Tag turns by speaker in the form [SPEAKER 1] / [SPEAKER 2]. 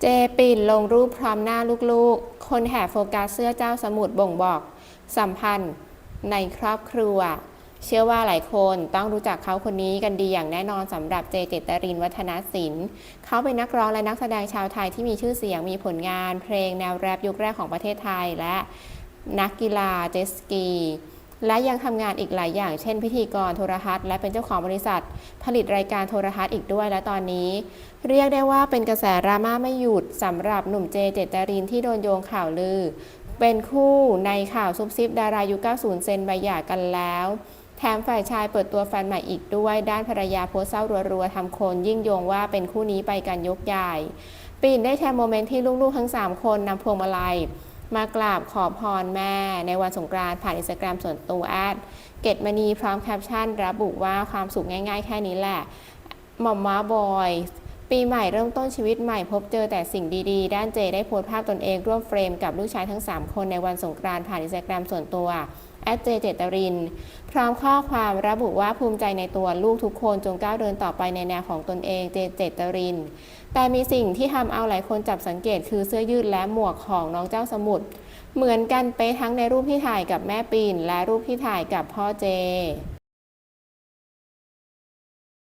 [SPEAKER 1] เจปิ่นลงรูปพร้อมหน้าลูกๆ คนแห่โฟกัสเสื้อเจ้าสมุทรบ่งบอก สัมพันธ์ในครอบครัว เชื่อว่าหลายคนต้องรู้จักเขาคนนี้กันดีอย่างแน่นอนสำหรับเจเจตรินวัฒนศิลป์ เขาเป็นนักร้องและนักแสดงชาวไทยที่มีชื่อเสียงมีผลงาน เพลงแนวแรปยุคแรกของประเทศไทยและนักกีฬาเจสกี และยังทำงานอีกหลายอย่าง เช่น พิธีกรโทรทัศน์และเป็นเจ้าของบริษัท ผลิตรายการโทรทัศน์อีกด้วยและตอนนี้ เรียกได้ว่าเป็นกระแสดราม่าไม่หยุดสำหรับหนุ่มเจเจตรินที่โดนโยงข่าวลือ เป็นคู่ในข่าวซุบซิบดารายุ 90 เซนใบหย่ากันแล้วแถมฝ่ายชายเปิดตัวแฟนใหม่อีกด้วย ด้านภรรยาโพสเศร้ารัวๆทำคนยิ่งโยงว่าเป็นคู่นี้ไปกันยกใหญ่ ปีนได้แชร์โมเมนต์ที่ลูกๆทั้ง 3 คนนำพวงมาลัย มากราบขอพรแม่ ในวันสงกรานต์ผ่านอินสตาแกรมส่วนตัวแอดเกตมณีพร้อมแคปชั่น ระบุว่าความสุขง่ายๆ แค่นี้แหละ หม่อมม้าบอยปีใหม่เริ่มต้นชีวิตใหม่พบเจอแต่สิ่งดี ๆ ด้านเจได้โพสต์ภาพตนเองร่วมเฟรมกับลูกชายทั้ง 3 คนในวันสงกรานต์ผ่านอินสตาแกรมส่วนตัว แอดเจเจตริน พร้อมข้อความระบุว่าภูมิใจในตัวลูกทุกคนจงก้าวเดินต่อไปในแนวของตนเองเจเจตริน แต่มีสิ่งที่ทำเอาหลายคนจับสังเกตคือเสื้อยืดและหมวกของน้องเจ้าสมุทรเหมือนกันเป๊ะทั้งในรูปที่ถ่ายกับแม่ปีนและรูปที่ถ่ายกับพ่อเจ